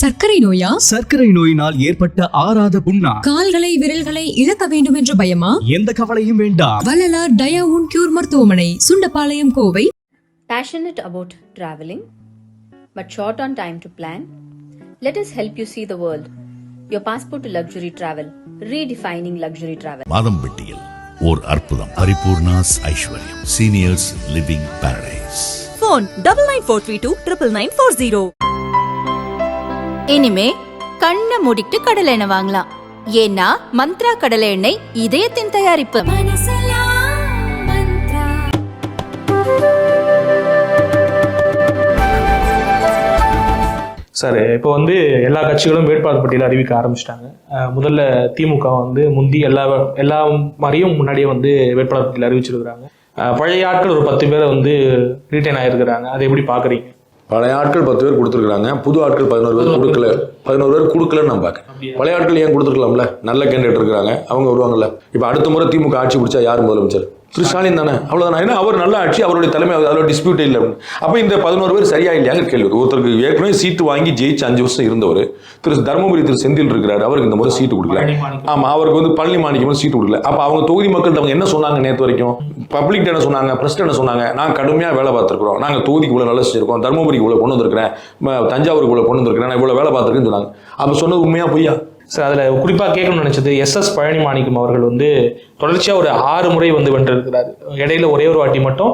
சர்க்கரை நோயா? சர்க்கரை நோயினால் ஏற்பட்ட ஆறாத புண்ணா? கால்களை விரல்களை இழக்க வேண்டும் என்ற பயமா? எந்த கவலையும் வேண்டாம். வள்ளலார் டயாவுன் கியூர் மருத்துவமனை Sundapalayam Kovai. Passionate about traveling, but short on time to plan? Let us help you see the world. Your passport to luxury travel, redefining luxury travel. மாதம்பட்டியில் ஓர் அற்புதம். Paripoorna's Aishwaryam. Seniors living paradise phone double nine four three two triple nine four zero இனிமே கண்ணை மூடிட்டு கடலை எண்ணெய் வாங்கலாம். ஏன்னா மந்த்ரா கடலை எண்ணெய் இதயத்தின் தயாரிப்பு. சார் இப்போ வந்து எல்லா கட்சிகளும் வேட்பாளர் பட்டியலை அறிவிக்க ஆரம்பிச்சிட்டாங்க. முதல்ல திமுக வந்து முந்தி எல்லா எல்லா மாதிரியும் முன்னாடியே வந்து வேட்பாளர் பட்டியல் அறிவிச்சிருக்கிறாங்க. பழைய ஆட்கள் ஒரு பத்து பேரை வந்து ரீட்டைன் ஆயிருக்கிறாங்க. அதை எப்படி பார்க்குறீங்க? பழைய ஆட்கள் பத்து பேர் கொடுத்துருக்காங்க புது ஆட்கள் பதினோரு பேர் கொடுக்கல. பதினோரு பேர் கொடுக்கலன்னு நான் பார்க்கறேன் பழைய ஆட்கள் ஏன் கொடுத்துருக்கலாம்ல? நல்ல கேண்டிடேட் இருக்காங்க அவங்க வருவாங்கல்ல. இப்போ அடுத்த முறை திமுக ஆட்சி பிடிச்சா யார் முதலமைச்சர்? திரு ஸ்டாலின் தானே? அவ்வளோதானே ஏன்னா அவர் நல்ல ஆட்சி அவருடைய தலைமை அதில் டிஸ்பியூட் இல்லை அப்போ இந்த பதினோரு பேர் சரியா இல்லையாங்க கேள்வி. ஒருத்தருக்கு ஏற்கனவே சீட்டு வாங்கி ஜெயிச்சு அஞ்சு வருஷம் இருந்தவர் திரு தர்மபுரி திரு செந்தில் இருக்கிறாரு அவருக்கு இந்த முறை சீட்டு கொடுக்கல. பழனி மாணிக்கம். ஆமா அவருக்கு வந்து பழனி மாணிக்கம் சீட்டு கொடுக்கல. அப்ப அவங்க தொகுதி மக்கள்கிட்ட அவங்க என்ன சொன்னாங்க நேத்து வரைக்கும்? பப்ளிக் என்ன சொன்னாங்க? பிரஸ் என்ன சொன்னாங்க? நான் கடுமையா வேலை பார்த்துருக்கோம் நாங்க தொகுதிக்கு இவ்வளவு நல்லா செஞ்சிருக்கோம். தருமபுரிக்கு இவ்வளவு கொண்டு வந்திருக்கிறேன். தஞ்சாவூருக்கு இவ்வளவு கொண்டு வந்திருக்கிறேன். நான் இவ்வளவு வேலை பார்த்துருக்கேன்னு சொன்னாங்க. அப்ப சொன்னது உண்மையா பொய்யா? சார் அதில் குறிப்பாக கேட்கணும்னு நினச்சது எஸ்எஸ் பழனி மாணிக்கம் அவர்கள் வந்து தொடர்ச்சியாக ஒரு ஆறு முறை வந்து வென்றிருக்கிறார். இடையில ஒரே ஒரு வாட்டி மட்டும்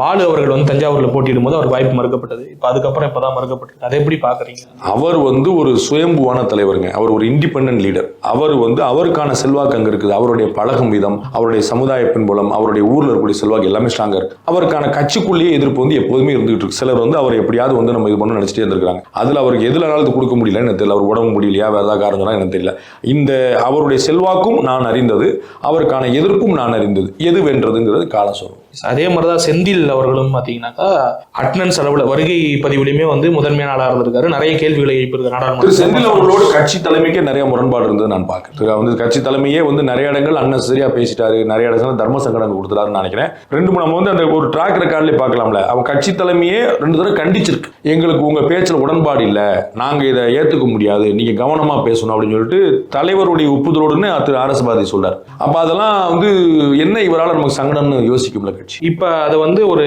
பாலு அவர்கள் வந்து தஞ்சாவூரில் போட்டியிடும் போது அவர் வாய்ப்பு மறுக்கப்பட்டது. இப்போ அதுக்கப்புறம் இப்போ தான் மறுக்கப்பட்டது அதை எப்படி பார்க்குறீங்க அவர் வந்து ஒரு சுயம்புவான தலைவருங்க. அவர் ஒரு இண்டிபெண்ட் லீடர் அவர் வந்து அவருக்கான செல்வாக்கு அங்க இருக்குது அவருடைய பழகும் விதம் அவருடைய சமுதாய பின்புலம் அவருடைய ஊர்ல இருக்கக்கூடிய செல்வாக்கு எல்லாமே ஸ்ட்ராங்கா இருக்கு. அவருக்கான கட்சிக்குள்ளேயே எதிர்ப்பு வந்து எப்போதுமே இருந்துகிட்டு இருக்கு. சிலர் வந்து அவர் எப்படியாவது வந்து நம்ம இது பண்ண நினைச்சிட்டே இருந்திருக்காங்க. அதுல அவருக்கு எதுலனாலும் கொடுக்க முடியல எனக்கு தெரியல. அவர் உடம்பு முடியலையா வேற ஏதாவது காரணம் எனக்கு தெரியல. இந்த அவருடைய செல்வாக்கும் நான் அறிந்தது அவருக்கான எதிர்ப்பும் நான் அறிந்தது. எது வென்றதுங்கிறது காலம் சொல்லும் அதே மாதிரி தான் செந்தில் அவர்களும் பார்த்தீங்கன்னாக்கா அட்டனன்ஸ் அளவில் வருகை பதிவுலையுமே வந்து முதன்மையான ஆளாக இருந்திருக்காரு. நிறைய கேள்விகளை எழுப்பியிருக்காரு திரு செந்தில் நாடாளுமன்ற அவர்களோட கட்சி தலைமைக்கே நிறைய முரண்பாடு இருந்தது நான் பார்க்கிறேன். வந்து கட்சி தலைமையே வந்து நிறைய இடங்கள் அன்னசரியா பேசிட்டாரு. நிறைய இடத்துல தர்ம சங்கடம் கொடுத்துட்டாருன்னு நினைக்கிறேன். ரெண்டு மூணு நம்ம வந்து அந்த ஒரு ட்ராக் ரெக்கார்ட்லயே பார்க்கலாம்ல. அவன் கட்சி தலைமையே ரெண்டு தடவை கண்டிச்சிருக்கு. எங்களுக்கு உங்க பேச்சுல உடன்பாடு இல்ல. நாங்க இதை ஏத்துக்க முடியாது. நீங்க கவனமா பேசணும் அப்படின்னு சொல்லிட்டு தலைவருடைய ஒப்புதலோடுன்னு திரு அரசு பாரதி சொல்றாரு. அப்ப அதெல்லாம் வந்து என்ன இவரால நமக்கு சங்கடம்னு யோசிக்கும்ல கட்சி இப்போ அதை வந்து ஒரு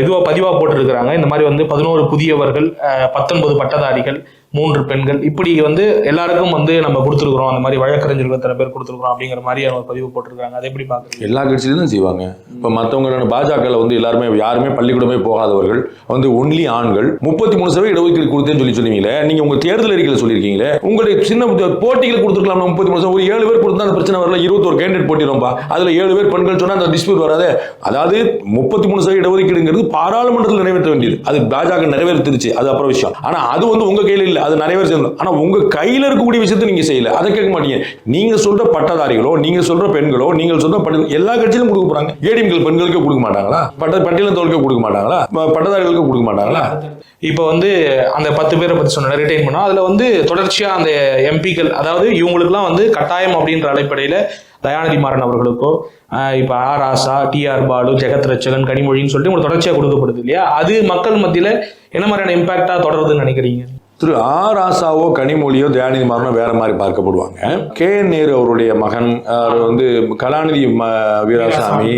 இதுவாக இதுவா பதிவா போட்டிருக்கிறாங்க. இந்த மாதிரி வந்து பதினோரு புதியவர்கள் பத்தொன்பது பட்டதாரிகள் மூன்று பெண்கள். இப்படி வந்து எல்லாருக்கும் வந்து நம்ம கொடுத்துருக்குறோம். அந்த மாதிரி வழக்கறிஞர்கள் இத்தனை பேர் கொடுத்துருக்குறோம் அப்படிங்கிற மாதிரி அவங்க பதிவு போட்டிருக்காங்க அதை எப்படி பார்க்குறீங்க? எல்லா கட்சியிலும் செய்வாங்க. இப்போ மற்றவங்க பாஜகவில் வந்து எல்லாருமே யாருமே பள்ளிக்கூடமே போகாதவர்கள் வந்து ஒன்லி ஆண்கள். முப்பத்தி மூணு சதவீத இடஒதுக்கீடு கொடுத்தேன்னு சொல்லி சொன்னீங்களே நீங்க உங்க தேர்தல் அறிக்கையில் சொல்லியிருக்கீங்களே உங்களுடைய சின்ன போட்டிகள் கொடுத்துருக்கலாம் முப்பத்தி மூணு ஒரு ஏழு பேர் கொடுத்தா அந்த பிரச்சனை வரல இருபத்தோரு கேண்டிடேட் போட்டிடும்பா அதுல ஏழு பேர் பெண்கள் சொன்னா அந்த டிஸ்பியூட் வராது. அதாவது முப்பத்தி மூணு சதவீத இடஒதுக்கீடுங்கிறது பாராளுமன்றத்தில் நிறைவேற்ற வேண்டியது. அது பாஜக நிறைவேற்றிருச்சு. அது அப்புறம் விஷயம். ஆனா அது வந்து உங்க கையில் இல்ல. அது நிறைய பேர் சேர்ந்தோம் ஆனால் உங்கள் கையில் இருக்கக்கூடிய விஷயத்தை நீங்கள் செய்யலை. அதை கேட்க மாட்டீங்க. நீங்கள் சொல்கிற பட்டதாரிகளோ நீங்கள் சொல்கிற பெண்களோ நீங்கள் சொல்கிற பட்ட எல்லா கட்சியிலும் கொடுக்க போகிறாங்க ஏடிஎம்கள் பெண்களுக்கு கொடுக்க மாட்டாங்களா? பட்ட பட்டியல தோலுக்கு கொடுக்க மாட்டாங்களா? பட்டதாரிகளுக்கு கொடுக்க மாட்டாங்களா? இப்போ வந்து அந்த பத்து பேரை பற்றி சொன்ன ரிட்டைன் பண்ணோம் அதில் வந்து தொடர்ச்சியாக அந்த எம்பிக்கள் அதாவது இவங்களுக்குலாம் வந்து கட்டாயம் அப்படின்ற அடிப்படையில் தயாநிதி மாறன் அவர்களுக்கோ இப்போ A Asha TR Balu Jagath Rakshakan கனிமொழின்னு சொல்லிட்டு உங்களுக்கு தொடர்ச்சியாக கொடுக்கப்படுது இல்லையா? அது மக்கள் மத்தியில் என்ன மாதிரியான இம்பாக்டாக தொடருதுன்னு நினைக்கிறீங்க? திரு ஆர் ஆசாவோ கனிமொழியோ தயாநிதி மாறனோ வேற மாதிரி பார்க்கப்படுவாங்க. கே என் நேரு அவருடைய மகன் அவர் வந்து கலாநிதி வீராசாமி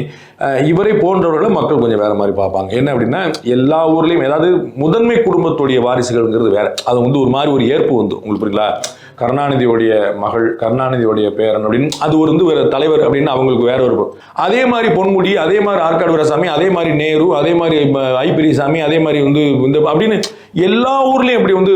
இவரை போன்றவர்களை மக்கள் கொஞ்சம் வேற மாதிரி பார்ப்பாங்க. என்ன அப்படின்னா எல்லா ஊர்லயும் ஏதாவது முதன்மை குடும்பத்துடைய வாரிசுகள்ங்கிறது வேற. அது வந்து ஒரு மாதிரி ஒரு ஏற்பு வந்து உங்களுக்கு புரியுங்களா கருணாநிதியோடைய மகள் கருணாநிதியோடைய பேரன் அப்படின்னு அது ஒரு வந்து வேற தலைவர் அப்படின்னு அவங்களுக்கு வேற ஒரு அதே மாதிரி பொன்முடி அதே மாதிரி ஆற்காடு வீரசாமி அதே மாதிரி நேரு அதே மாதிரி ஐபிரிசாமி அதே மாதிரி வந்து இந்த அப்படின்னு எல்லா ஊர்லயும் இப்படி வந்து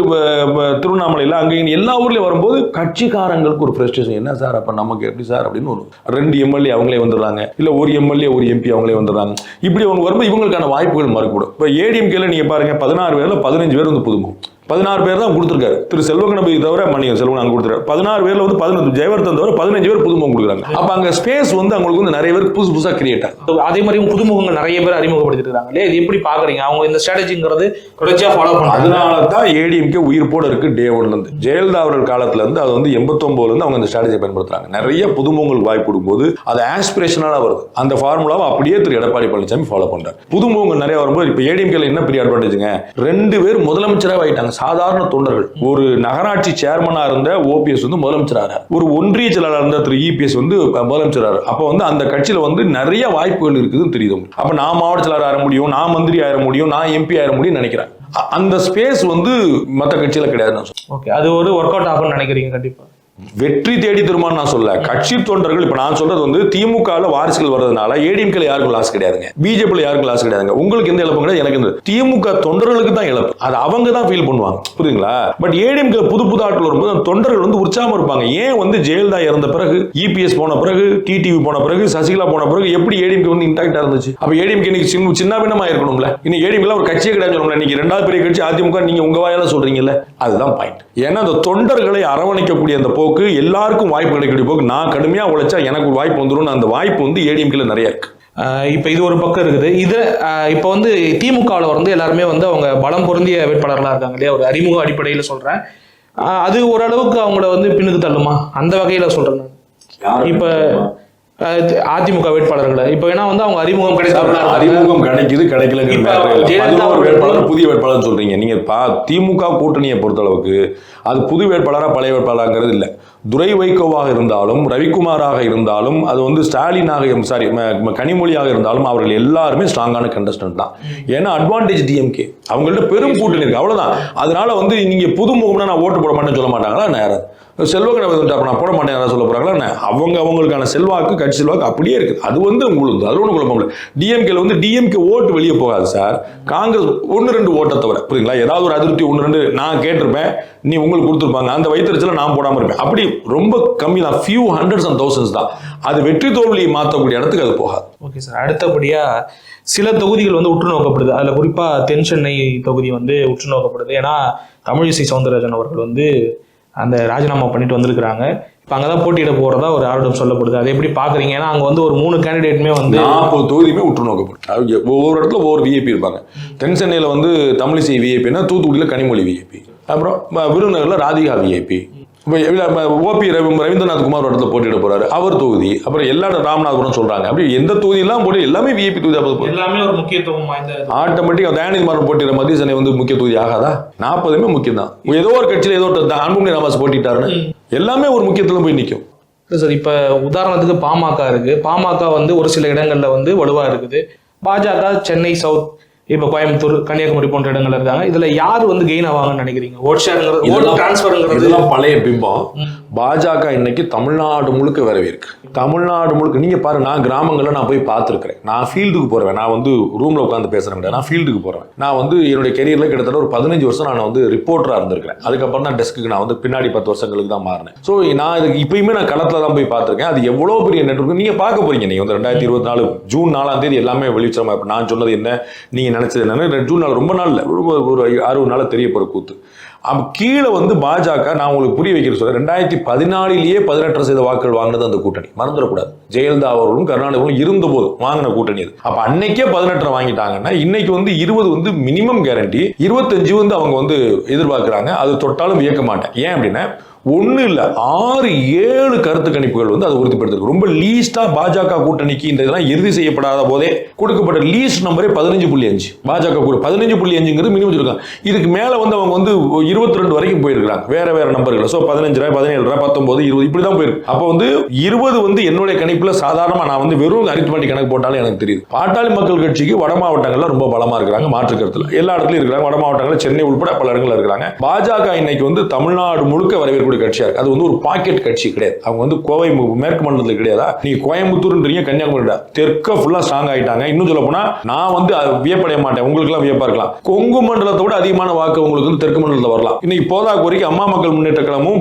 திருவண்ணாமலையில் அங்கேயும் எல்லா ஊர்லயும் வரும்போது கட்சிக்காரங்களுக்கு ஒரு பிரஸ்டேஷன் என்ன சார் அப்ப நமக்கு எப்படி சார் அப்படின்னு ஒரு ரெண்டு எம்எல்ஏ அவங்களே வந்துடுறாங்க. இல்ல ஒரு எம்எல்ஏ ஒரு எம்பி அவங்களே வந்துடுறாங்க இப்படி அவங்க வரும்போது இவங்களுக்கான வாய்ப்புகள் மறுக்கூடும் இப்போ ஏடிஎம்கேல நீங்க பாருங்க பதினாறு பேரில் பதினஞ்சு பேர் வந்து புதுமுகம் பதினாறு பேர் தான் கொடுத்துருக்காரு. திரு செல்வகணபதி தவிர மணியன் செல்வன் அங்க கொடுத்துருக்காரு. பதினாறு பேர்ல வந்து பதினஞ்சு ஜெயவர்தன் தவிர பதினஞ்சு பேர் புதுமுகம் கொடுக்குறாங்க. அப்ப அங்க ஸ்பேஸ் வந்து அவங்களுக்கு வந்து நிறைய பேர் புதுசு புதுசா கிரியேட் ஆகும் அதே மாதிரி புதுமுகங்கள் நிறைய பேர் அறிமுகப்படுத்திட்டு இருக்காங்க இல்லையா? இது எப்படி பார்க்குறீங்க அவங்க இந்த ஸ்ட்ராட்டஜிங்கிறது தொடர்ச்சியாக ஃபாலோ பண்ணுறாங்க. அதனால தான் ஏடிஎம்கே உயிர்ப்போட இருக்கு டே ஒன்ல இருந்து. ஜெயலலிதா அவர்கள் காலத்துல இருந்து அது வந்து 89 ல இருந்து அவங்க இந்த ஸ்ட்ராட்டஜியை பயன்படுத்துறாங்க. நிறைய புதுமுகங்களுக்கு வாய்ப்பு கொடுக்கும்போது அது ஆஸ்பிரேஷனால வருது. அந்த ஃபார்முலாவை அப்படியே திரு எடப்பாடி பழனிசாமி ஃபாலோ பண்றாரு. புதுமுகங்கள் நிறைய வரும்போது இப்போ ஏடிஎம்கேல என்ன பெரிய அட்வான்டேஜுங்க ரெண்டு பேர் முதலமைச்சராக ஆயிட்டாங்க சாதாரண தொண்டர்கள். ஒரு நகராட்சி சேர்மனா இருந்த ஓபிஎஸ் வந்து முதலமைச்சராக. ஒரு ஒன்றிய செயலாளர் இருந்த திரு இபிஎஸ் வந்து முதலமைச்சராக. அப்போ வந்து அந்த கட்சியில வந்து நிறைய வாய்ப்புகள் இருக்குதுன்னு தெரியுது அப்ப நான் மாவட்ட செயலாளர் ஆக முடியும் நான் மந்திரி ஆயிட முடியும் நான் எம்பி ஆயிட முடியும் நினைக்கிறேன். அந்த ஸ்பேஸ் வந்து மற்ற கட்சியில கிடையாது ஓகே அது ஒரு ஒர்க் அவுட் ஆகும்னு நினைக்கிறீங்க கண்டிப்பா? வெற்றி தேடி தருமான்னு நான் சொல்ல கட்சி தொண்டர்கள் இப்ப நான் சொல்றது வந்து திமுக வாரிசுகள் வர்றதுனால ஏடிஎம்கே யாருக்கும் லாஸ் கிடையாதுங்க. பிஜேபி யாருக்கும் லாஸ் கிடையாதுங்க. உங்களுக்கு எந்த இழப்பு கிடையாது? எனக்கு திமுக தொண்டர்களுக்கு தான் இழப்பு. அது அவங்க தான் ஃபீல் பண்ணுவாங்க. புரியுதுங்களா? பட் ஏடிஎம்கே புது புது ஆட்கள் வரும்போது அந்த தொண்டர்கள் வந்து உற்சாகம் இருப்பாங்க. ஏன் வந்து ஜெயலலிதா இறந்த பிறகு இபிஎஸ் போன பிறகு டிடிவி போன பிறகு சசிகலா போன பிறகு எப்படி ஏடிஎம்கே வந்து இன்டாக்டா இருந்துச்சு? அப்ப ஏடிஎம்கே இன்னைக்கு சின்ன சின்ன பின்னமா இருக்கணும்ல. இன்னைக்கு ஏடிஎம்கே ஒரு கட்சியே கிடையாது இன்னைக்கு ரெண்டாவது பெரிய கட்சி அதிமுக நீங்க உங்க வாயால சொல்றீங்கல்ல. அதுதான் பாயிண்ட் ஏன்னா அந்த தொண்டர்களை அரவணைக்கக்கூடிய அந்த போக்கு எல்லாருக்கும் வாய்ப்பு கிடைக்கக்கூடிய போக்கு. நான் கடுமையா உழைச்சா எனக்கு ஒரு வாய்ப்பு வந்துடும் அந்த வாய்ப்பு வந்து ஏடிஎம்கேல நிறைய இருக்கு. இப்போ இது ஒரு பக்கம் இருக்குது. இது இப்போ வந்து திமுகவில் வந்து எல்லாருமே வந்து அவங்க பலம் பொருந்திய வேட்பாளர்களாக இருக்காங்க இல்லையா? ஒரு அறிமுக அடிப்படையில் சொல்கிறேன் அது ஓரளவுக்கு அவங்கள வந்து பின்னுக்கு தள்ளுமா? அந்த வகையில் சொல்கிறேன் இப்போ அதிமுக வேட்பாளர்களை இப்போ ஏன்னா வந்து அவங்க அறிமுகம் இருக்காங்க. அறிமுகம் கிடைக்குது. ஜெயலலிதா பதினோரு வேட்பாளர் புதிய வேட்பாளர் சொல்றீங்க நீங்க பா திமுக கூட்டணியை பொறுத்தளவுக்கு அது புது வேட்பாளரா பழைய வேட்பாளராங்கிறது இல்ல துரை வைகோவாக இருந்தாலும் ரவிக்குமாராக இருந்தாலும் அது வந்து ஸ்டாலினாக சாரி கனிமொழியாக இருந்தாலும் அவர்கள் எல்லாருமே ஸ்ட்ராங்கான கண்டஸ்டன்ட் தான். ஏன்னா அட்வான்டேஜ் டிஎம்கே அவங்கள்ட்ட பெரும் கூட்டணி இருக்கு அவ்வளோதான் அதனால வந்து நீங்கள் புது முகம்னா நான் ஓட்டு போட மாட்டேன்னு சொல்ல மாட்டாங்களா? நான் யாராவது. செல்வக்கணை வந்துட்டு நான் போட மாட்டேன் யாராவது சொல்ல போகிறாங்களா அவங்க அவங்களுக்கான செல்வாக்கு கட்சி செல்வாக்கு அப்படியே இருக்குது அது வந்து உங்களுக்கு அது ஒன்றும் குழப்பம் இல்லை. டிஎம்கேல வந்து டிஎம்கே ஓட்டு வெளியே போகாது சார் காங்கிரஸ் ஒன்று ரெண்டு ஓட்டை தவிர புரியுங்களா ஏதாவது ஒரு அதிருப்தி ஒன்று ரெண்டு நான் கேட்டிருப்பேன் நீ உங்களுக்கு கொடுத்துருப்பாங்க. அந்த வைத்தறிச்சல நான் போடாமல் இருப்பேன். அப்படி ரொம்ப கம்மி தான். ஃபியூ ஹண்ட்ரட்ஸ் அண்ட் தௌசண்ட்ஸ் தான். அது வெற்றி தோல்வியை மாற்றக்கூடிய இடத்துக்கு அது போகாது. ஓகே சார் அடுத்தபடியா சில தொகுதிகள் வந்து உற்று நோக்கப்படுது அதுல குறிப்பா தென் சென்னை தொகுதி வந்து உற்று நோக்கப்படுது ஏன்னா தமிழிசை சவுந்தரராஜன் அவர்கள் வந்து அந்த ராஜினாமா பண்ணிட்டு வந்திருக்கிறாங்க. இப்போ அங்கதான் போட்டியிட போறதா ஒரு ஆர்டர் சொல்லப்படுது. அதை எப்படி பாக்குறீங்க? ஏன்னா அங்க வந்து ஒரு மூணு கேண்டிடேட்டுமே வந்து நாற்பது தொகுதியுமே உற்று நோக்கப்படும் ஒவ்வொரு இடத்துல ஒவ்வொரு விஐபி இருப்பாங்க. தென் சென்னையில் வந்து தமிழிசை விஐபின்னா தூத்துக்குடியில் கனிமொழி விஐபி அப்புறம் விருதுநகர்ல ராதிகா விஐபி இப்போ ஓபி ரவி ரவீந்திரநாத் குமார் ஒரு இடத்துல போட்டியிட போறாரு. அவர் தொகுதி அப்புறம் எல்லா ராமநாதபுரம் சொல்றாங்க. அப்படி எந்த தொகுதியெல்லாம் போட்டி எல்லாமே விஐபி தொகுதி அப்போ எல்லாமே ஒரு முக்கியத்துவம் வாய்ந்த ஆட்டோமேட்டிக் தயாநிதி மாறன் போட்டியிட மத்திய சென்னை வந்து முக்கிய தொகுதி ஆகாதா? நாற்பதுமே முக்கியம் தான் ஏதோ ஒரு கட்சியில் ஏதோ ஒரு அன்புமணி ராமதாஸ் போட்டிட்டாருன்னு. எல்லாமே ஒரு முக்கியத்துல போய் நிற்கும் இல்லை சார் இப்போ உதாரணத்துக்கு பாமக இருக்கு. பாமக வந்து ஒரு சில இடங்கள்ல வந்து வலுவா இருக்குது. பாஜக சென்னை சவுத் இப்போ கோயம்புத்தூர் கன்னியாகுமரி போன்ற இடங்கள்ல இருக்காங்க. இதுல யார் வந்து கெயின் ஆவாங்கன்னு நினைக்கிறீங்க? ஓட் ஷேருங்கிறது ஓட் டிரான்ஸ்ஃபருங்கிறது பழைய பிம்பம். பாஜக இன்னைக்கு தமிழ்நாடு முழுக்க வரவேற்கு தமிழ்நாடு முழுக்க நீங்க பாருங்க நான் கிராமங்கள்ல நான் போய் பார்த்துருக்கிறேன். நான் ஃபீல்டுக்கு போறேன் நான் வந்து ரூம்ல உட்காந்து பேசுறேன் கிடையாது நான் ஃபீல்டுக்கு போறேன் நான் வந்து என்னுடைய கெரியர்ல கிட்டத்தட்ட ஒரு பதினஞ்சு வருஷம் நான் வந்து ரிப்போர்ட்டரா இருந்திருக்கிறேன். அதுக்கப்புறம் தான் டெஸ்க்கு நான் வந்து பின்னாடி பத்து வருஷங்களுக்கு தான் மாறினேன். ஸோ நான் இதுக்கு இப்பயுமே நான் களத்துல தான் போய் பார்த்திருக்கேன். அது எவ்வளவு பெரிய நெட்வொர்க் நீங்க பார்க்க போறீங்க. நீங்க வந்து ரெண்டாயிரத்தி இருபத்தி நாலு ஜூன் நாலாம் தேதி எல்லாமே வெளிச்சமா நான் சொன்னது என்ன? நீங்க நினச்சது என்னென்னா ஜூன் நாள் ரொம்ப நாள் இல்லை. ஒரு- ஒரு அறுபது நாள் தெரிய போகிற கூத்து. அப்போ கீழே வந்து பாஜக நான் உங்களுக்கு புரிய வைக்கிற சொல்ல ரெண்டாயிரத்தி பதினாலிலேயே பதினெட்டு சதவீத வாக்குகள் வாங்கினது அந்த கூட்டணி. மறந்துடக்கூடாது. ஜெயலலிதா அவர்களும் கருணாநிதிகளும் இருந்தபோது வாங்கின கூட்டணி அது. அப்போ அன்னைக்கே பதினெட்டு வாங்கிட்டாங்கன்னா இன்னைக்கு வந்து இருபது வந்து மினிமம் கேரண்டி இருபத்தஞ்சு வந்து அவங்க வந்து எதிர்பார்க்குறாங்க. அது தொட்டாலும் வியக்க மாட்டேன். ஏன் அப்படின்னா ஒன்று இல்லை ஆறு ஏழு கருத்து கணிப்புகள் வந்து அதை உறுதிப்படுத்திருக்கு. ரொம்ப லீஸ்டாக பாஜக கூட்டணிக்கு இந்த இதெல்லாம் இறுதி செய்யப்படாத போதே கொடுக்கப்பட்ட லீஸ்ட் நம்பரே பதினஞ்சு புள்ளி அஞ்சு. பாஜக கூட பதினஞ்சு புள்ளி அஞ்சுங்கிறது மினிமம் சொல்லிருக்காங்க. இதுக்கு மேலே வந்து அவங்க வந்து இருபத்தி ரெண்டு வரைக்கும் போயிருக்கிறாங்க. வேற வேற நம்பர்கள். ஸோ பதினஞ்சு ரூபாய் பதினேழு ரூபாய் பத்தொன்பது இருபது இப்படி தான் போயிருக்கு. அப்போ வந்து இருபது வந்து என்னுடைய கணிப்பில் சாதாரணமாக நான் வந்து வெறும் அரித்மெட்டிக் கணக்கு போட்டாலும் எனக்கு தெரியுது. பாட்டாளி மக்கள் கட்சிக்கு வட மாவட்டங்களில் ரொம்ப பலமாக இருக்கிறாங்க மாற்று கருத்தில். எல்லா இடத்துலையும் இருக்கிறாங்க. வட மாவட்டங்களில் சென்னை உட்பட பல இடங்களில் இருக்கிறாங்க. பாஜக இன்னைக்கு வந்து தமிழ்நாடு முழுக்க வரவேற்கக்கூடிய ஒரு கட்சியா இருக்கு. அது வந்து ஒரு பாக்கெட் கட்சி கிடையாது. அவங்க வந்து கோவை மேற்கு மண்டலத்தில் கிடையாதா? நீங்க கோயம்புத்தூர்ன்றீங்க கன்னியாகுமரி தெற்க ஃபுல்லா ஸ்ட்ராங் ஆயிட்டாங்க. இன்னும் சொல்ல போனா நான் வந்து வியப்படைய மாட்டேன். உங்களுக்கு எல்லாம் வியப்பா இருக்கலாம். கொங்கு மண்டலத்தை விட அதிகமான வாக்கு உங்களுக்கு வந்து தெற்கு மண்டலத்தில் வரலாம். இன்னைக்கு போதாக்குறைக்கு அம்மா மக்கள் முன்னேற்ற கழகமும்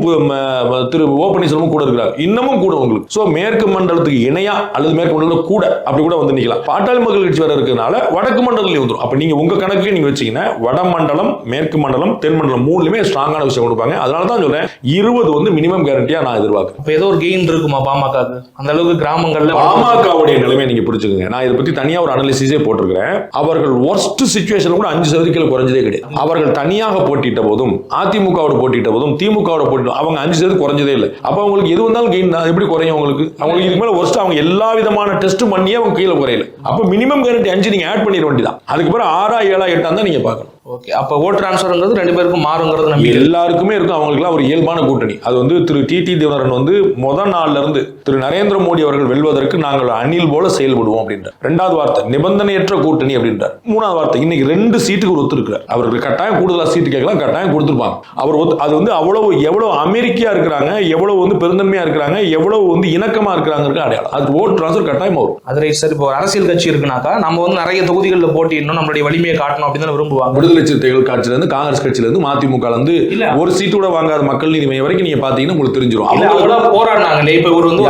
திரு ஓ பன்னீர்செல்வமும் கூட இருக்கிறாங்க. இன்னமும் கூட உங்களுக்கு. சோ மேற்கு மண்டலத்துக்கு இணையா அல்லது மேற்கு மண்டலத்தில் கூட அப்படி கூட வந்து நிக்கலாம். பாட்டாளி மக்கள் கட்சி வேற இருக்கிறதுனால வடக்கு மண்டலத்துல வந்துடும் அப்ப நீங்க உங்க கணக்கு நீங்க வச்சீங்கன்னா வட மண்டலம் மேற்கு மண்டலம் தென் மண்டலம் மூணுலயுமே ஸ்ட்ராங்கான விஷயம் கொடுப்பாங்க. அதனால தான் சொல்றேன் இருபது வந்து மினிமம் கேரண்டியா நான் எதிர்பார்க்கிறேன். இப்போ ஏதோ ஒரு கெயின் இருக்குமா பாமகக்கு அந்த அளவுக்கு கிராமங்கள்ல பாமகவுடைய நிலைமை நீங்க புரிஞ்சுக்கங்க. நான் இதை பத்தி தனியா ஒரு அனாலிசிஸே போட்டிருக்கிறேன். அவர்கள் ஒர்ஸ்ட் சுச்சுவேஷன் கூட அஞ்சு சதவீதம் குறைஞ்சதே கிடையாது. அவர்கள் தனியாக போட்டியிட்ட போதும் அதிமுகவோட போட்டியிட்ட போதும் திமுகவோட போட்டிட்டு அவங்க அஞ்சு சதவீதம் குறைஞ்சதே இல்லை. அப்ப அவங்களுக்கு எது வந்தாலும் கெயின் எப்படி குறையும் அவங்களுக்கு? அவங்களுக்கு இதுக்கு மேல ஒர்ஸ்ட் அவங்க எல்லா விதமான டெஸ்ட் பண்ணியே அவங்க கீழே குறையல. அப்ப மினிமம் கேரண்டி அஞ்சு நீங்க ஆட் பண்ணிட வேண்டியதான் அதுக்கு பிறகு ஆறா ஏழா எட்டா தான் நீங்க பார்க்கணும். ஓகே அப்ப ஓட் டிரான்ஸ்ஃபர்ங்கிறது ரெண்டு பேருக்கும் மாறுங்கிறது இருக்கு. எல்லாருக்குமே இருக்கும். அவங்களுக்குலாம் ஒரு இயல்பான கூட்டணி. அது வந்து திரு டி டி தினகரன் வந்து முத நாள்ல இருந்து திரு நரேந்திர மோடி அவர்கள் வெல்வதற்கு நாங்கள் அணில் போல செயல்படுவோம் அப்படின்றார். ரெண்டாவது வார்த்தை நிபந்தனையற்ற கூட்டணி அப்படின்றார். மூணாவது வார்த்தை இன்னைக்கு ரெண்டு சீட்டுக்கு ஒத்துருக்கிறார் அவருக்கு கட்டாயம் கூடுதலா சீட்டு கேட்கலாம் கட்டாயம் கொடுத்துருப்பாங்க. அவர் ஒத்து- அது வந்து அவ்வளவு எவ்வளவு அமெரிக்கா இருக்கிறாங்க எவ்வளவு வந்து பெருந்தன்மையா இருக்கிறாங்க எவ்வளவு வந்து இணக்கமா இருக்கிறாங்க அடையாளம். அது ஓட் டிரான்ஸ்ஃபர் கட்டாயம் வரும். அது ரைட் சார் இப்போ அரசியல் கட்சி இருக்குனாக்கா நம்ம வந்து நிறைய தொகுதிகளில் போட்டிடணும் நம்மளுடைய வலிமையை காட்டணும் அப்படின்னு விரும்புவாங்க. விடுதலை சிறுத்தைகள் கட்சியில இருந்து காங்கிரஸ் கட்சியில இருந்து மதிமுக இருந்து இல்ல. ஒரு சீட்டு கூட வாங்காத மக்கள் நீதி மையம் வரைக்கும் நீங்க பாத்தீங்கன்னா உங்களுக்கு தெரிஞ்சிடும் அவங்க அவ்வளவு போராடினாங்க இப்ப ஒரு வந்து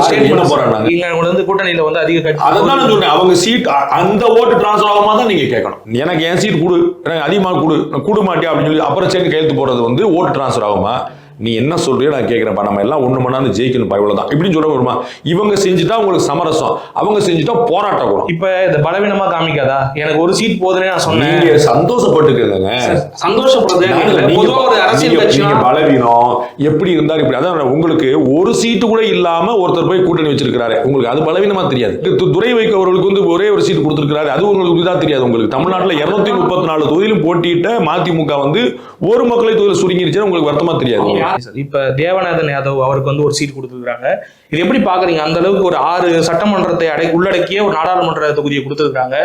போராடினாங்க? இங்க வந்து கூட்டணியில வந்து அதிக கட்சி அதான் சொல்றேன். அவங்க சீட் அந்த ஓட்டு டிரான்ஸ்ஃபர் ஆகுமா தான் நீங்க கேட்கணும். எனக்கு என் சீட் கொடு. எனக்கு அதிகமா கொடு. கொடு மாட்டியா அப்படின்னு சொல்லி அப்புறம் சேர்ந்து கையெழுத்து போறது வந்து ஓட்டு டிரான்ஸ்ஃபர் ஆகுமா? நீ என்ன சொல்றியோ நான் கேட்கிறேன்ப்பா நம்ம எல்லாம் ஒண்ணு மணி ஜெயிக்கணும் இவ்வளவுதான். இப்படின்னு சொல்ல வருமா? இவங்க செஞ்சுட்டா உங்களுக்கு சமரசம். அவங்க செஞ்சுட்டா போராட்டம் கூடும் இப்ப இந்த பலவீனமா காமிக்காதா? எனக்கு ஒரு சீட் போதுன்னே நான் சொன்னேன். நீங்க சந்தோஷப்பட்டுக்கங்க. சந்தோஷப்படுறது பலவீனம். எப்படி இருந்தாரு இப்படி. அதான் உங்களுக்கு ஒரு சீட்டு கூட இல்லாம ஒருத்தர் போய் கூட்டணி வச்சிருக்காரு உங்களுக்கு அது பலவீனமா தெரியாது. து- துரை வைக்க அவர்களுக்கு வந்து ஒரே ஒரு சீட் கொடுத்திருக்காரு அது உங்களுக்கு தான் தெரியாது உங்களுக்கு. தமிழ்நாட்டுல இருநூத்தி முப்பத்தி நாலு தொகுதியிலும் போட்டியிட்ட மதிமுக வந்து ஒரு மக்களை தொகுதியில் சுருங்கிருச்சுன்னா உங்களுக்கு வருத்தமா தெரியாது. இப்ப தேவநாதன் யாதவ் அவருக்கு வந்து ஒரு சீட் கொடுத்துருக்காங்க இது எப்படி பாக்குறீங்க? அந்த அளவுக்கு ஒரு ஆறு சட்டமன்றத்தை அடை உள்ளடக்கிய ஒரு நாடாளுமன்ற தொகுதியை கொடுத்துருக்காங்க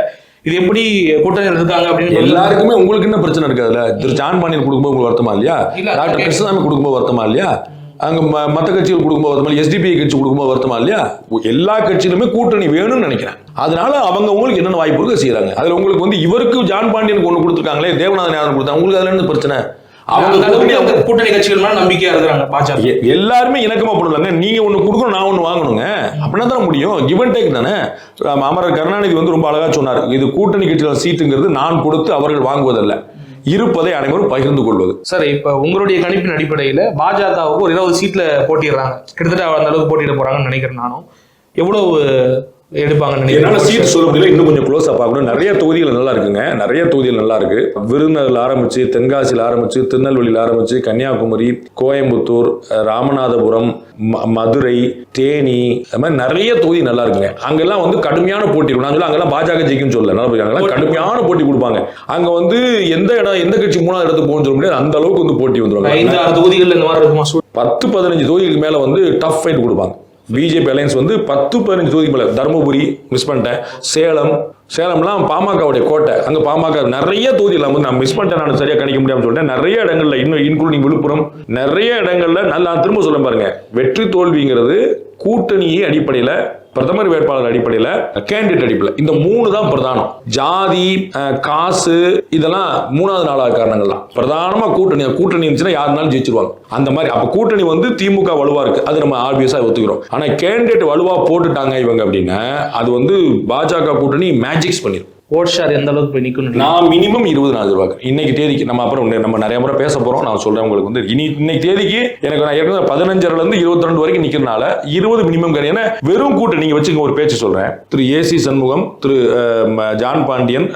இது எப்படி கூட்டணியில் இருக்காங்க அப்படின்னு எல்லாருக்குமே உங்களுக்கு என்ன பிரச்சனை இருக்காதுல்ல திரு ஜான் பாண்டியன் கொடுக்கும்போது உங்களுக்கு வருத்தமா இல்லையா? இல்ல, டாக்டர் கிருஷ்ணசாமி கொடுக்கும்போது வருத்தமா இல்லையா? அங்க ம- மத்த கட்சிகள் கொடுக்கும்போது வருத்தமா எஸ்டிபி கட்சி கொடுக்கும்போது வருத்தமா இல்லையா? எல்லா கட்சியிலுமே கூட்டணி வேணும்னு நினைக்கிறேன். அதனால அவங்க உங்களுக்கு என்னென்ன வாய்ப்பு இருக்கோ செய்யறாங்க. அதுல உங்களுக்கு வந்து இவருக்கு ஜான் பாண்டியனுக்கு ஒண்ணு கொடுத்துருக்காங்களே தேவநாதன் யாதவன் கொடுத்தாங்க உங்களுக்கு அதுல என்ன பிரச்சனை? அவங்க கூட்டணி கட்சிகள் மேல நம்பிக்கையா இருக்கிறாங்க பாஜக. எல்லாருமே இணக்கமா பண்ணலாங்க நீங்க ஒண்ணு கொடுக்கணும் நான் ஒண்ணு வாங்கணுங்க. அப்படின்னா தான் முடியும். கிவ் அண்ட் டேக் தானே. அமரர் கருணாநிதி வந்து ரொம்ப அழகா சொன்னார். இது கூட்டணி கட்சிகள் சீட்டுங்கிறது நான் கொடுத்து அவர்கள் வாங்குவதல்ல. இருப்பதை அனைவரும் பகிர்ந்து கொள்வது. சார் இப்ப உங்களுடைய கணிப்பின் அடிப்படையில பாஜகவுக்கு ஒரு இருபது சீட்ல போட்டிடுறாங்க. கிட்டத்தட்ட அந்த அளவுக்கு போட்டியிட போறாங்கன்னு நினைக்கிறேன் நானும். எவ்வளவு எடுப்பாங்கன்னு என்னால சீட் சொல்ல முடியல இன்னும் கொஞ்சம் க்ளோஸா பார்க்கணும். நிறைய தொகுதிகள் நல்லா இருக்குங்க. நிறைய தொகுதிகள் நல்லா இருக்கு. விருதுநகர்ல ஆரம்பிச்சு தென்காசியில் ஆரம்பிச்சு திருநெல்வேலியில் ஆரம்பிச்சு கன்னியாகுமரி கோயம்புத்தூர் ராமநாதபுரம் மதுரை தேனி அது மாதிரி நிறைய தொகுதி நல்லா இருக்குங்க. அங்கெல்லாம் வந்து கடுமையான போட்டி நான் சொல்ல அங்கெல்லாம் பாஜக ஜெயிக்கும் சொல்ல அங்கெல்லாம் கடுமையான போட்டி கொடுப்பாங்க. அங்க வந்து எந்த இடம் எந்த கட்சி மூணாவது இடத்துக்கு போகணும்னு சொல்ல முடியாது. அந்த அளவுக்கு வந்து போட்டி ஐந்து வந்துருவாங்க ஆறு தொகுதிகள் இந்த மாதிரி இருக்குமா? பத்து பதினஞ்சு தொகுதிகளுக்கு மேல வந்து டஃப் ஃபைட் கொடுப்பாங்க. பிஜேபி அலையன்ஸ் வந்து பத்து பதினஞ்சு தொகுதிக்கு மேல தருமபுரி மிஸ் பண்ணிட்டேன். சேலம் சேலம்லாம் பாமகவுடைய கோட்டை. அங்கே பாமக நிறைய தொகுதியில் வந்து நான் மிஸ் பண்ணிட்டேன். நான் சரியாக கணிக்க முடியாமல் சொல்லிட்டேன். நிறைய இடங்கள்ல இன்னும் இன்க்ளூடிங் விழுப்புரம் நிறைய இடங்கள்ல நல்லா திரும்ப சொல்ல பாருங்க. வெற்றி தோல்விங்கிறது கூட்டணியை அடிப்படையில் பிரதமர் வேட்பாளர் அடிப்படையில் கேண்டிடேட் அடிப்படையில். இந்த மூணு தான் பிரதானம். ஜாதி காசு இதெல்லாம் மூணாவது நாளாக காரணங்கள் தான் பிரதானமா கூட்டணி கூட்டணி இருந்துச்சுன்னா யாருனாலும் ஜெயிச்சிருவாங்க. அந்த மாதிரி. அப்ப கூட்டணி வந்து திமுக வலுவா இருக்கு. அது நம்ம ஆப்வியஸா ஒத்துக்கிறோம். ஆனா கேண்டிடேட் வலுவா போட்டுட்டாங்க இவங்க அப்படின்னா அது வந்து பாஜக கூட்டணி மேஜிக்ஸ் பண்ணிரும். ஓட் ஷேர் எந்த அளவுக்கு போய் நிற்கணும் நான் மினிமம் இருபது நாலு ரூபாய் இன்னைக்கு தேதிக்கு நம்ம அப்புறம் நம்ம நிறைய முறை பேச போறோம். நான் சொல்றேன் உங்களுக்கு வந்து இனி இன்னைக்கு தேதிக்கு எனக்கு நான் ஏற்கனவே பதினஞ்சுல இருந்து இருபத்தி ரெண்டு வரைக்கும் நிற்கிறனால இருபது மினிமம் கிடையாது. வெறும் கூட்டம் நீங்க வச்சுக்க ஒரு பேச்சு சொல்றேன். திரு ஏசி சண்முகம் திரு ஜான் பாண்டியன்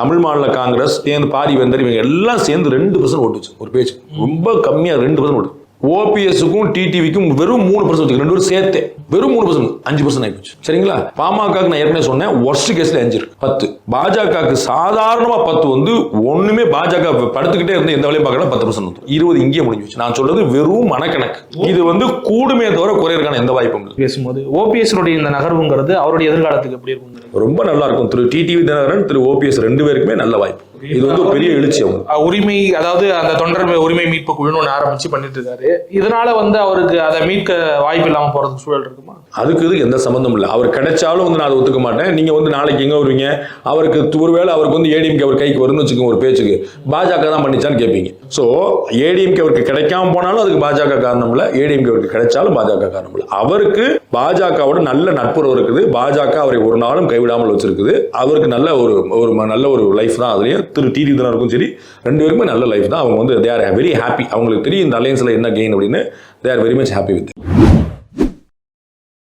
தமிழ் மாநில காங்கிரஸ் சேர்ந்து பாரி வெந்தர் இவங்க எல்லாம் சேர்ந்து ரெண்டு பர்சன்ட் ஓட்டுச்சு ஒரு பேச்சு. ரொம்ப கம்மியா ரெண்டு பர்சன்ட் ஓட்டு. ஓபிஎஸ்க்கும் டிடிவிக்கும் வெறும் மூணு பர்சன்ட் ரெண்டு பேரும் சேர்த்து. வெறும் மூணு பர்சன்ட் அஞ்சு பர்சன்ட் ஆயிப்போச்சு. சரிங்களா? பாமக நான் ஏற்கனவே சொன்னேன் ஒர்ஸ்ட் கேஸ்ல அஞ்சு இருக்கு பத்து. பாஜகவுக்கு சாதாரணமா பத்து வந்து ஒண்ணுமே பாஜக படுத்துக்கிட்டே இருந்து எந்த வேலையும் பார்க்கலாம் பத்து பர்சன்ட் வந்து. இருபது இங்கேயே முடிஞ்சு வச்சு நான் சொல்றது வெறும் மனக்கணக்கு. இது வந்து கூடுமே தவிர குறையறதுக்கான எந்த வாய்ப்பும் இல்லை. பேசும்போது ஓபிஎஸ் இந்த நகர்வுங்கிறது அவருடைய எதிர்காலத்துக்கு எப்படி இருக்கும் ரொம்ப நல்லா இருக்கும். திரு டிடிவி தினகரன் திரு ஓபிஎஸ் ரெண்டு பேருக்குமே நல்ல வாய்ப்பு. இது வந்து பெரிய எழுச்சி உரிமை அதாவது அந்த தொண்டர் உரிமை மீட்பு குழுன்னு ஒன்று ஆரம்பிச்சு பண்ணிட்டு இருக்காரு. இதனால வந்து அவருக்கு அதை மீட்க வாய்ப்பு இல்லாம போறதுக்கு சூழல் இருக்குமா? அதுக்கு இதுக்கு எந்த சம்பந்தம் இல்லை. அவர் கிடைச்சாலும் வந்து நான் அதை ஒத்துக்க மாட்டேன். நீங்க வந்து நாளைக்கு எங்க வருவீங்க? அவருக்கு ஒருவேளை அவருக்கு வந்து ஏடிஎம்கே அவர் கைக்கு வரும்னு வச்சுக்கோங்க ஒரு பேச்சுக்கு. பாஜக தான் பண்ணிச்சான்னு கேட்பீங்க ஸோ ஏடிஎம்கே அவருக்கு கிடைக்காம போனாலும் அதுக்கு பாஜக காரணம் இல்லை. ஏடிஎம்கே அவருக்கு கிடைச்சாலும் பாஜக காரணம் இல்லை. அவருக்கு பாஜகவோட நல்ல நட்புறவு இருக்குது. பாஜக அவரை ஒரு நாளும் கைவிடாமல் வச்சிருக்குது. அவருக்கு நல்ல ஒரு ஒரு நல்ல ஒரு லைஃப் தான் அதுலயும். திரு டிடி சரி. ரெண்டு பேருக்குமே நல்ல லைஃப் தான். அவங்க வந்து தே ஆர் வெரி ஹாப்பி அவங்களுக்கு தெரியும் இந்த அலையன்ஸில் என்ன கெயின் அப்படின்னு. They are very much happy with